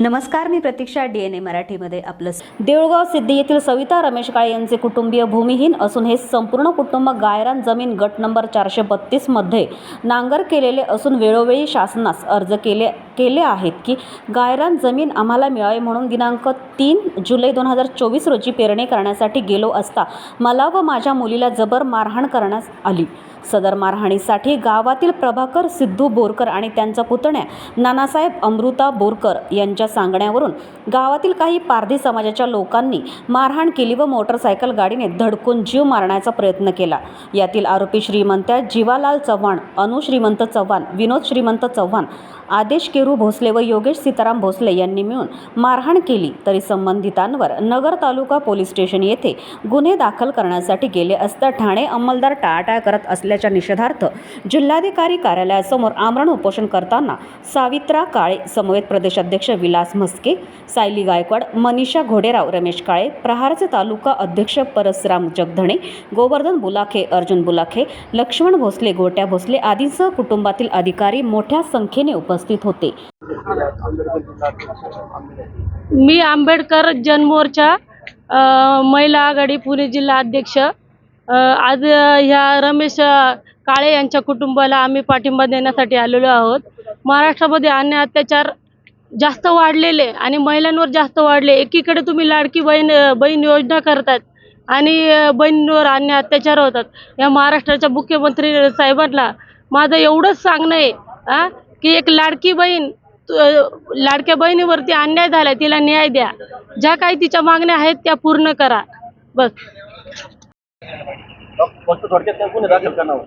नमस्कार मी प्रतीक्षा D N A मराठीमध्ये आपलं देऊळगाव सिद्धी येथील सविता रमेश काळे यांचे कुटुंबीय भूमिहीन असून हे संपूर्ण कुटुंब गायरान जमीन गट नंबर चारशे बत्तीसमध्ये नांगर केलेले असून वेळोवेळी शासनास अर्ज केले केले आहेत की गायरान जमीन आम्हाला मिळावी म्हणून दिनांक तीन जुलै दोन हजार चोवीस रोजी पेरणी करण्यासाठी गेलो असता मला व माझ्या मुलीला जबर मारहाण करण्यास आली. सदर मारहाणीसाठी गावातील प्रभाकर सिद्धू बोरकर आणि त्यांचा पुतण्या नानासाहेब अमृता बोरकर यांच्या सांगण्यावरून गावातील काही पारधी समाजाच्या लोकांनी मारहाण केली व मोटरसायकल गाडीने धडकून जीव मारण्याचा प्रयत्न केला. यातील आरोपी श्रीमंत जीवालाल चव्हाण अनु श्रीमंत चव्हाण विनोद श्रीमंत चव्हाण आदेश केरू भोसले व योगेश सीताराम भोसले यांनी मिळून मारहाण केली. तरी संबंधितांवर नगर तालुका पोलीस स्टेशन येथे गुन्हे दाखल करण्यासाठी गेले असता ठाणे अंमलदार टाळाटाळ करत असल्याच्या निषेधार्थ जिल्हाधिकारी कार्यालयासमोर आमरण उपोषण करताना सावित्रा काळे समवेत प्रदेशाध्यक्ष विलास म्हस्के सायली गायकवाड मनीषा घोडेराव रमेश काळे प्रहारचे तालुका अध्यक्ष परसराम जगधणे गोवर्धन बुलाखे अर्जुन बुलाखे लक्ष्मण भोसले गोट्या भोसले आदींसह कुटुंबातील अधिकारी मोठ्या संख्येने उपस्थित होते. मी आंबेडकर जनमोर्चा महिला आघाडी पुणे जिल्हा अध्यक्ष. आज ह्या रमेश काळे यांच्या कुटुंबाला आम्ही पाठिंबा देण्यासाठी आलेलो आहोत. महाराष्ट्रामध्ये अन्य अत्याचार जास्त वाढलेले आणि महिलांवर जास्त वाढले. एकीकडे तुम्ही लाडकी बहीण बहीण योजना करतात आणि अ, बहिणींवर अन्य अत्याचार होतात. या महाराष्ट्राच्या मुख्यमंत्री साहेबांना माझं एवढंच सांगणं आहे आ, की एक लाडकी बहीण लाडक्या बहिणीवरती अन्याय झाला तिला न्याय द्या. ज्या काही तिच्या मागण्या आहेत त्या पूर्ण करा. बस. फक्त थोडक्यात गुन्हे दाखल करणार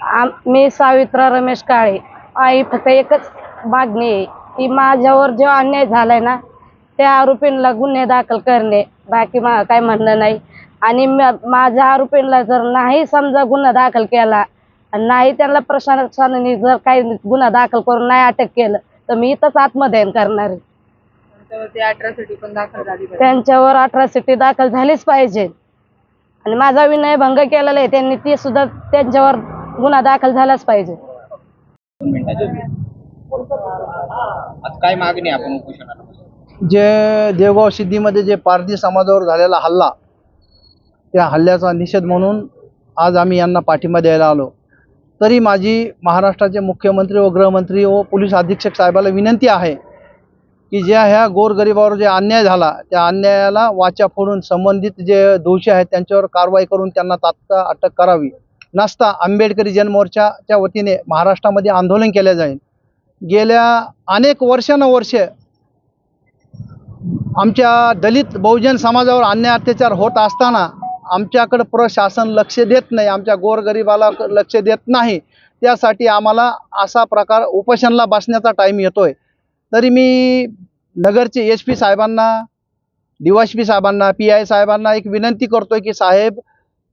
आम- मी सावित्रा रमेश काळे. आई फक्त एकच मागणी आहे की माझ्यावर जो अन्याय झालाय ना त्या आरोपींना गुन्हे दाखल करणे. बाकी मा काय म्हणणं नाही. आणि म- माझ्या आरोपींना जर नाही समजा गुन्हा दाखल केला आणि नाही त्यांना प्रशासनाने जर काही गुन्हा दाखल करून नाही अटक केलं तर मी इथंच आत्मदहन करणार आहे. त्यावरती अठरासाठी पण दाखल झाली पाहिजे. त्यांच्यावर अठरासिटी दाखल झालीच पाहिजे. आणि माझा विनयभंग केलेला आहे. त्यांनी ती सुद्धा त्यांच्यावर गुन्हा दाखल झालाच पाहिजे. आज काय मागणी आपण उपोषणाला? जे देवगाव सिद्धीमध्ये जे पारधी समाजावर झालेला हल्ला त्या हल्ल्याचा निषेध म्हणून आज आम्ही यांना पाठिंबा द्यायला आलो. तरी माझी महाराष्ट्राचे मुख्यमंत्री व गृहमंत्री व पोलीस अधीक्षक साहेबाला विनंती आहे की ज्या ह्या गोरगरिबावर जे अन्याय झाला त्या अन्यायाला वाचा फोडून संबंधित जे दोषी आहेत त्यांच्यावर कारवाई करून त्यांना तात्काळ अटक करावी. नसता आंबेडकरी जनमोर्चाच्या वतीने महाराष्ट्रामध्ये आंदोलन केले जाईल. गेल्या अनेक वर्षानुवर्षे आमच्या दलित बहुजन समाजावर अन्याय अत्याचार होत असताना आमच्याकडं प्रशासन लक्ष देत नाही आमच्या गोरगरिबाला लक्ष देत नाही. त्यासाठी आम्हाला असा प्रकार उपोषणला बसण्याचा टाईम येतोय. तरी मी नगरचे एस पी साहेबांना पी साहेबांना पी आय साहेबांना एक विनंती करतोय की साहेब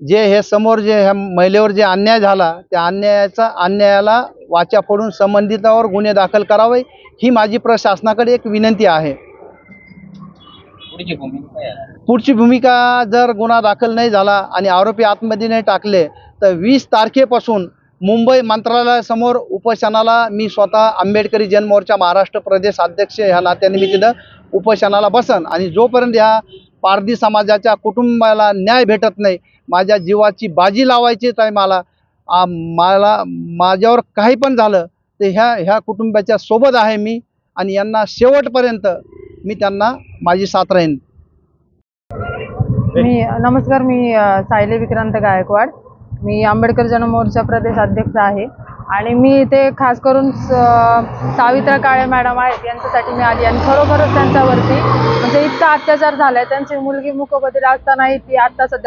जे हे समोर जे ह्या महिलेवर जे अन्याय झाला त्या अन्यायाचा अन्यायाला वाचा फोडून संबंधितावर गुन्हे दाखल करावे ही माझी प्रशासनाकडे एक विनंती आहे? पुढची भूमिका जर गुन्हा दाखल नाही झाला आणि आरोपी आतमध्ये नाही टाकले तर वीस तारखेपासून मुंबई मंत्रालयासमोर उपोषणाला मी स्वतः आंबेडकरी जनमोर्चा महाराष्ट्र प्रदेश अध्यक्ष ह्या नात्याने मी तिथं उपोषणाला बसन. आणि जोपर्यंत ह्या पारधी समाजाच्या कुटुंबाला न्याय भेटत नाही माझ्या जीवाची बाजी लावायचीच आहे मला मला माझ्यावर काही पण झालं तर ह्या ह्या कुटुंबाच्या सोबत आहे मी आणि यांना शेवटपर्यंत मी त्यांना माझी साथ राहीन. मी नमस्कार मी सायली विक्रांत गायकवाड. मी आंबेडकर जनमोर्चा प्रदेश अध्यक्ष आहे. आणि मी इथे खास करून सावित्रा काळे मॅडम आहेत यांच्यासाठी मी आली आणि खरोखरच त्यांच्यावरती म्हणजे इतका अत्याचार झालाय. त्यांची मुलगी मुकबधीर असतानाही ती आता सध्या